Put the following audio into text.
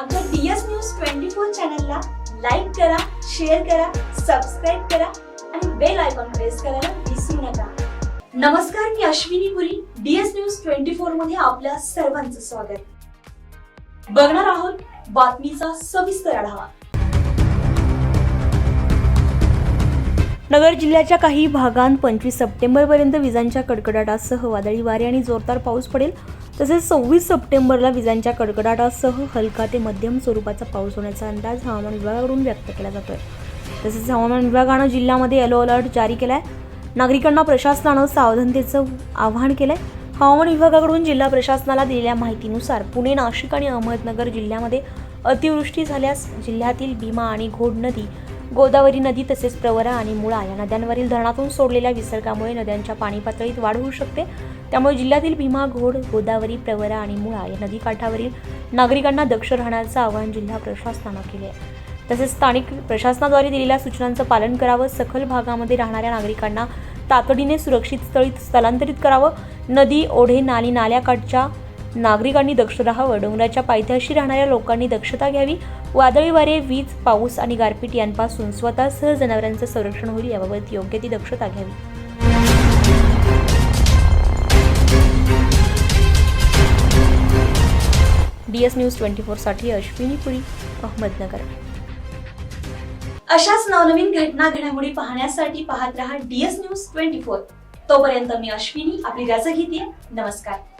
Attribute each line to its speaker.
Speaker 1: आमच्या DS news twenty four चॅनलला like करा शेअर करा सबस्क्राईब करा आणि बेल आयकॉन प्रेस करायला विसरू नका. नमस्कार मी Ashwini Puri DS news twenty फोरमध्ये आपल्या सर्वांचं स्वागत. बघणार आहोत बातमीचा सविस्तर आढावा.
Speaker 2: नगर जिल्ह्याच्या काही भागांत पंचवीस सप्टेंबरपर्यंत विजांच्या कडकडाटासह वादळी वारे आणि जोरदार पाऊस पडेल. तसेच सव्वीस सप्टेंबरला विजांच्या कडकडाटासह हलका ते मध्यम स्वरूपाचा पाऊस होण्याचा अंदाज हवामान विभागाकडून व्यक्त केला जातोय. तसेच हवामान विभागानं जिल्ह्यामध्ये येलो अलर्ट जारी केलाय. नागरिकांना प्रशासनानं सावधानतेचं आवाहन केलंय. हवामान विभागाकडून जिल्हा प्रशासनाला दिलेल्या माहितीनुसार पुणे नाशिक आणि अहमदनगर जिल्ह्यामध्ये अतिवृष्टी झाल्यास जिल्ह्यातील भीमा आणि घोड नदी गोदावरी नदी तसेच प्रवरा आणि मुळा या नद्यांवरील धरणातून सोडलेल्या विसर्गामुळे नद्यांच्या पाणी पातळीत वाढ होऊ शकते. त्यामुळे जिल्ह्यातील भीमा घोड गोदावरी प्रवरा आणि मुळा या नदीकाठावरील नागरिकांना दक्ष राहण्याचं आवाहन जिल्हा प्रशासनानं केले आहे तसेच स्थानिक प्रशासनाद्वारे दिलेल्या सूचनांचं पालन करावं सखल भागामध्ये राहणाऱ्या नागरिकांना तातडीने सुरक्षित स्थळी स्थलांतरित करावं. नदी ओढे नाली नाल्याकाठच्या नागरिकांनी दक्ष राहावं डोंगराच्या पायथ्याशी राहणाऱ्या लोकांनी दक्षता घ्यावी. वादळी वारे वीज पाऊस आणि गारपीट यांपासून स्वतःसह जनावरांचं संरक्षण होईल याबाबत योग्य ती दक्षता घ्यावी. डी एस न्यूज ट्वेंटी फोरसाठी अश्विनी पुरी अहमदनगर.
Speaker 1: अशाच नवनवीन घटना घडामोडी पाहण्यासाठी पाहत रहा डीएस न्यूज ट्वेंटी फोर तोपर्यंत मी अश्विनी आपली रजा घेते. नमस्कार.